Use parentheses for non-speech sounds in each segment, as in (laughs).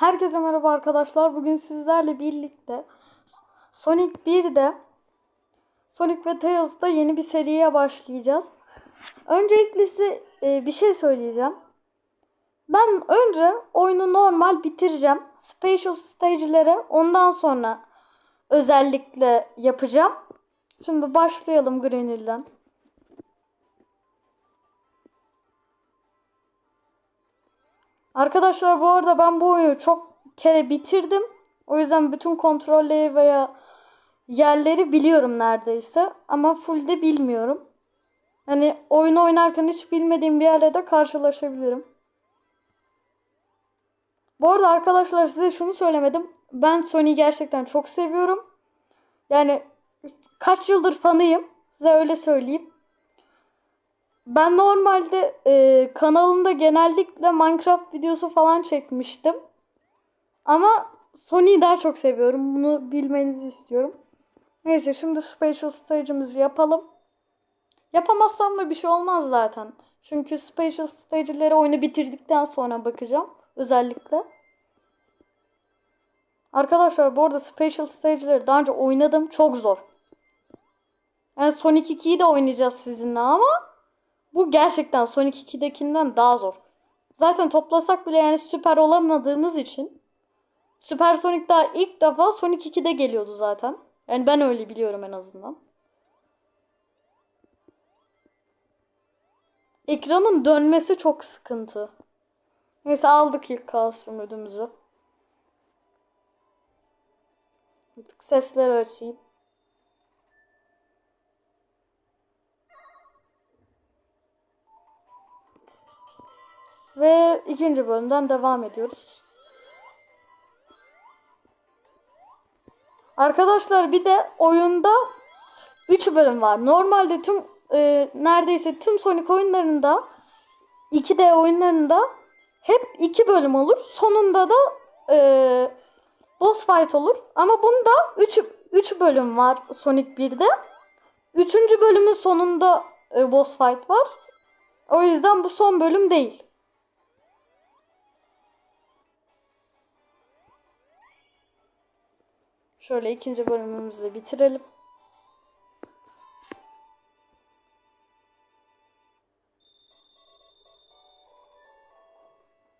Herkese merhaba arkadaşlar. Bugün sizlerle birlikte Sonic 1'de Sonic ve Tails'da yeni bir seriye başlayacağız. Öncelikle size e, bir şey söyleyeceğim. Ben önce oyunu normal bitireceğim. Special stage'lere ondan sonra özellikle yapacağım. Şimdi başlayalım Grenil'den. Arkadaşlar bu arada ben bu oyunu çok kere bitirdim. O yüzden bütün kontrolleri veya yerleri biliyorum neredeyse. Ama full de bilmiyorum. Hani oyunu oynarken hiç bilmediğim bir yerle de karşılaşabilirim. Bu arada arkadaşlar size şunu söylemedim. Ben Sony'yi gerçekten çok seviyorum. Yani kaç yıldır fanıyım. Size öyle söyleyeyim. Ben normalde e, kanalımda genellikle Minecraft videosu falan çekmiştim. Ama Sony'yi daha çok seviyorum. Bunu bilmenizi istiyorum. Neyse şimdi Special Stage'imizi yapalım. Yapamazsam da bir şey olmaz zaten. Çünkü Special Stage'lere oyunu bitirdikten sonra bakacağım. Özellikle. Arkadaşlar bu arada Special Stage'leri daha önce oynadım. Çok zor. Yani Sonic 2'yi de oynayacağız sizinle ama bu gerçekten Sonic 2'dekinden daha zor. Zaten toplasak bile yani süper olamadığımız için Süper Sonic daha ilk defa Sonic 2'de geliyordu zaten. Yani ben öyle biliyorum en azından. Ekranın dönmesi çok sıkıntı. Neyse aldık ilk kaos ödümüzü. Artık sesleri açayım. Ve ikinci bölümden devam ediyoruz. Arkadaşlar bir de oyunda 3 bölüm var. Normalde tüm e, neredeyse tüm Sonic oyunlarında 2D oyunlarında hep 2 bölüm olur. Sonunda da e, boss fight olur. Ama bunda 3 3 bölüm var Sonic 1'de. 3. bölümün sonunda e, boss fight var. O yüzden bu son bölüm değil. Şöyle ikinci bölümümüzü de bitirelim.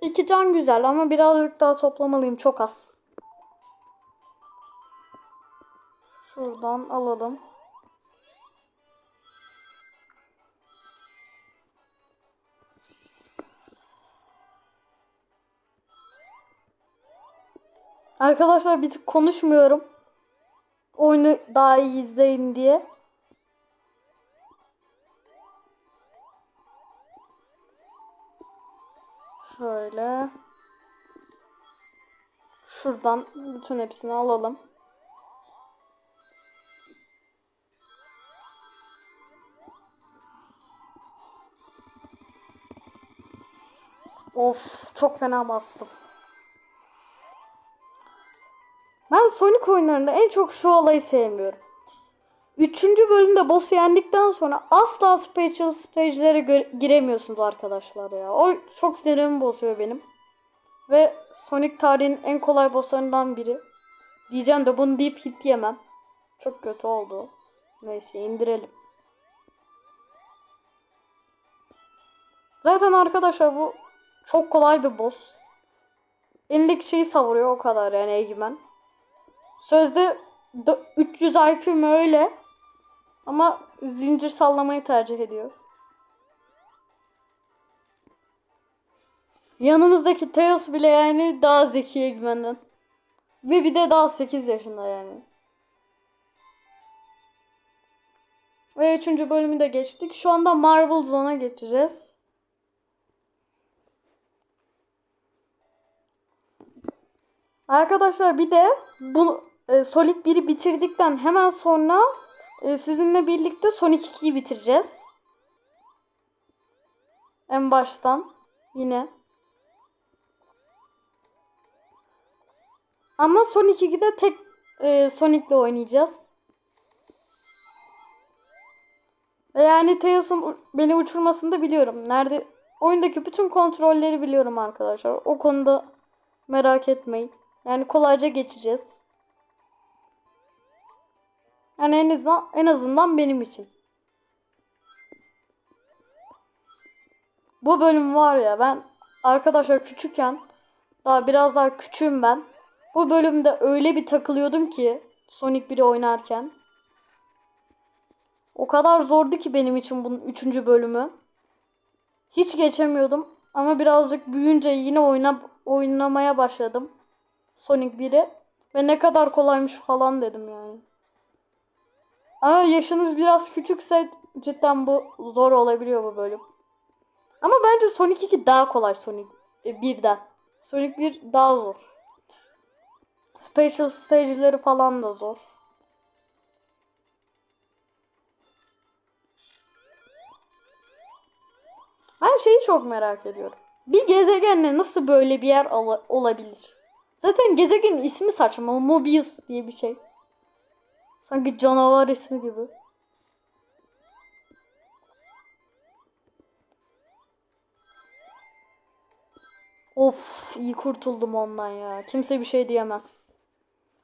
İki can güzel ama birazcık daha toplamalıyım. Çok az. Şuradan alalım. Arkadaşlar bir tık konuşmuyorum. Oyunu daha iyi izleyin diye. Şöyle. Şuradan bütün hepsini alalım. Of çok fena bastım. Ben Sonic oyunlarında en çok şu olayı sevmiyorum. Üçüncü bölümde boss'u yendikten sonra asla special stage'lere giremiyorsunuz arkadaşlar ya. O çok sinirimi bozuyor benim. Ve Sonic tarihin en kolay bosslarından biri. Diyeceğim de bunu deyip hit yemem. Çok kötü oldu. Neyse indirelim. Zaten arkadaşlar bu çok kolay bir boss. Elindeki şeyi savuruyor o kadar yani Eggman. Sözde 300 IQ'm öyle. Ama zincir sallamayı tercih ediyor. Yanımızdaki Tails bile yani daha zeki Eggman'dan. Ve bir de daha 8 yaşında yani. Ve 3. bölümü de geçtik. Şu anda Marvel Zone'a geçeceğiz. Arkadaşlar bir de bu e, Sonic 1'i bitirdikten hemen sonra e, sizinle birlikte Sonic 2'yi bitireceğiz. En baştan yine. Ama Sonic 2'de tek e, Sonic'le oynayacağız. Yani Tails'ın beni uçurmasını da biliyorum. Nerede oyundaki bütün kontrolleri biliyorum arkadaşlar. O konuda Merak etmeyin. Yani kolayca geçeceğiz. Yani en azından, en azından benim için. Bu bölüm var ya ben arkadaşlar küçükken daha biraz daha küçüğüm ben. Bu bölümde öyle bir takılıyordum ki Sonic 1'i oynarken. O kadar zordu ki benim için bunun 3. bölümü. Hiç geçemiyordum ama birazcık büyüyünce yine oyna oynamaya başladım. Sonic 1'i ve ne kadar kolaymış falan dedim yani. Ama yaşınız biraz küçükse cidden bu zor olabiliyor bu bölüm. Ama bence Sonic 2 daha kolay Sonic 1'den. Sonic 1 daha zor. Special stage'leri falan da zor. Ben şeyi çok merak ediyorum. Bir gezegenle nasıl böyle bir yer ola- olabilir? Zaten gezegenin ismi saçma. Mobius diye bir şey. Sanki canavar ismi gibi. Of iyi kurtuldum ondan ya. Kimse bir şey diyemez.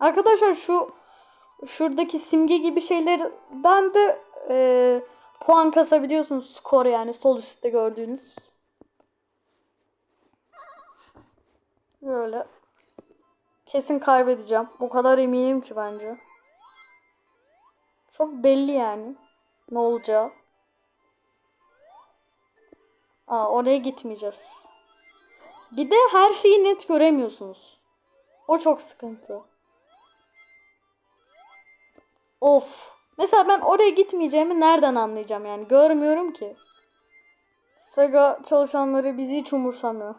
Arkadaşlar şu şuradaki simge gibi şeylerden de e, puan kasabiliyorsunuz. Skor yani sol üstte gördüğünüz. Böyle. Kesin kaybedeceğim. O kadar eminim ki bence. Çok belli yani. Ne olacağı. Aa oraya gitmeyeceğiz. Bir de her şeyi net göremiyorsunuz. O çok sıkıntı. Of. Mesela ben oraya gitmeyeceğimi nereden anlayacağım yani? Görmüyorum ki. Sega çalışanları bizi hiç umursamıyor.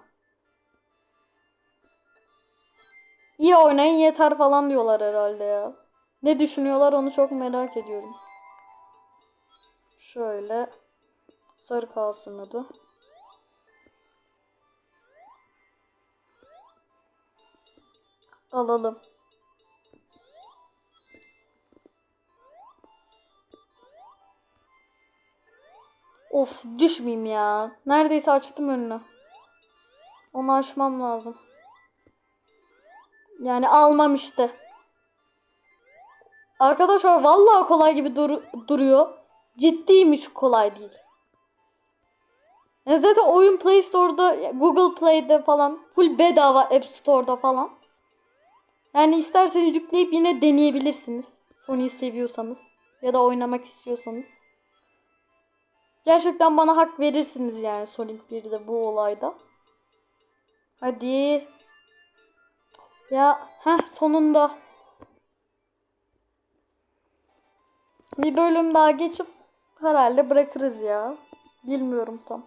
İyi oynayın yeter falan diyorlar herhalde ya. Ne düşünüyorlar onu çok merak ediyorum. Şöyle. Sarı kalsın adı. Alalım. Of düşmeyeyim ya. Neredeyse açtım önünü. Onu açmam lazım. Yani almam işte. Arkadaşlar vallahi kolay gibi dur- duruyor. Ciddiymiş kolay değil. Ya zaten oyun Play Store'da, Google Play'de falan full bedava App Store'da falan. Yani isterseniz yükleyip yine deneyebilirsiniz. Sony'yi seviyorsanız ya da oynamak istiyorsanız. Gerçekten bana hak verirsiniz yani Sonic 1'de bu olayda. Hadi. Ya heh sonunda. Bir bölüm daha geçip herhalde bırakırız ya. Bilmiyorum tam.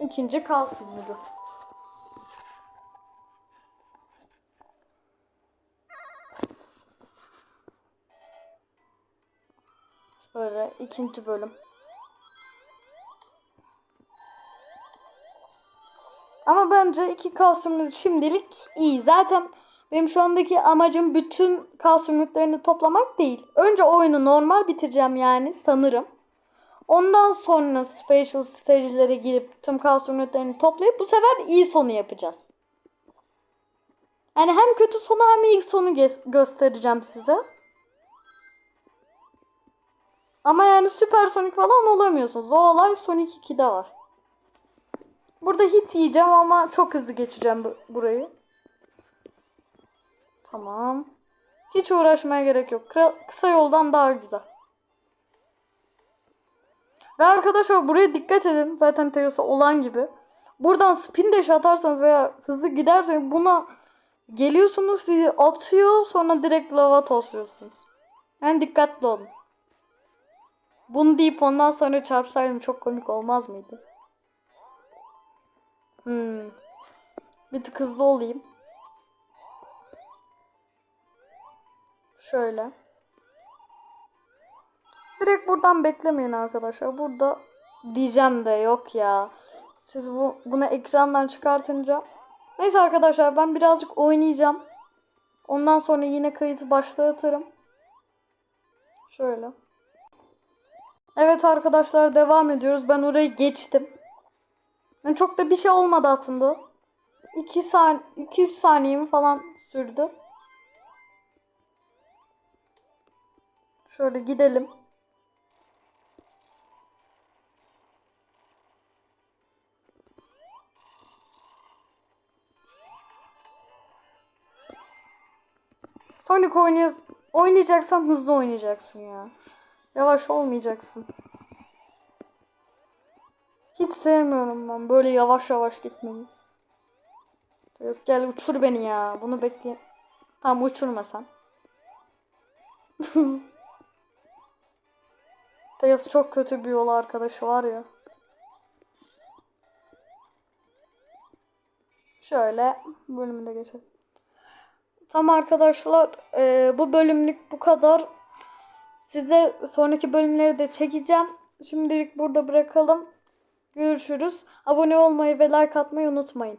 İkinci kalsın mıydı? Şöyle ikinci bölüm. Ama bence iki kalsiyumluk şimdilik iyi. Zaten benim şu andaki amacım bütün kalsiyumluklarını toplamak değil. Önce oyunu normal bitireceğim yani sanırım. Ondan sonra special stage'lere girip tüm kalsiyumluklarını toplayıp bu sefer iyi sonu yapacağız. Yani hem kötü sonu hem iyi sonu göstereceğim size. Ama yani Süper Sonic falan olamıyorsunuz. O olay Sonic 2'de var. Burada hit yiyeceğim ama çok hızlı geçeceğim bu- burayı. Tamam. Hiç uğraşmaya gerek yok. Kı- kısa yoldan daha güzel. Ve arkadaşlar buraya dikkat edin. Zaten terası olan gibi. Buradan spin dash atarsanız veya hızlı giderseniz buna geliyorsunuz sizi atıyor sonra direkt lava tosluyorsunuz. Yani dikkatli olun. Bunu deyip ondan sonra çarpsaydım çok komik olmaz mıydı? Hmm. Bir tık hızlı olayım. Şöyle. Direkt buradan beklemeyin arkadaşlar. Burada diyeceğim de yok ya. Siz bu bunu ekrandan çıkartınca. Neyse arkadaşlar ben birazcık oynayacağım. Ondan sonra yine kayıtı başlatırım. Şöyle. Evet arkadaşlar devam ediyoruz. Ben orayı geçtim. Yani çok da bir şey olmadı aslında. 2 saniye 2-3 saniye mi falan sürdü. Şöyle gidelim. Sonic oynay oynayacaksan hızlı oynayacaksın ya. Yavaş olmayacaksın. Hiç sevmiyorum ben böyle yavaş yavaş gitmeyi. Teos gel uçur beni ya. Bunu bekle. Tamam uçurma (laughs) Teos çok kötü bir yol arkadaşı var ya. Şöyle bölümüne geçelim. Tamam arkadaşlar eee, bu bölümlük bu kadar. Size sonraki bölümleri de çekeceğim. Şimdilik burada bırakalım. Görüşürüz. Abone olmayı ve like atmayı unutmayın.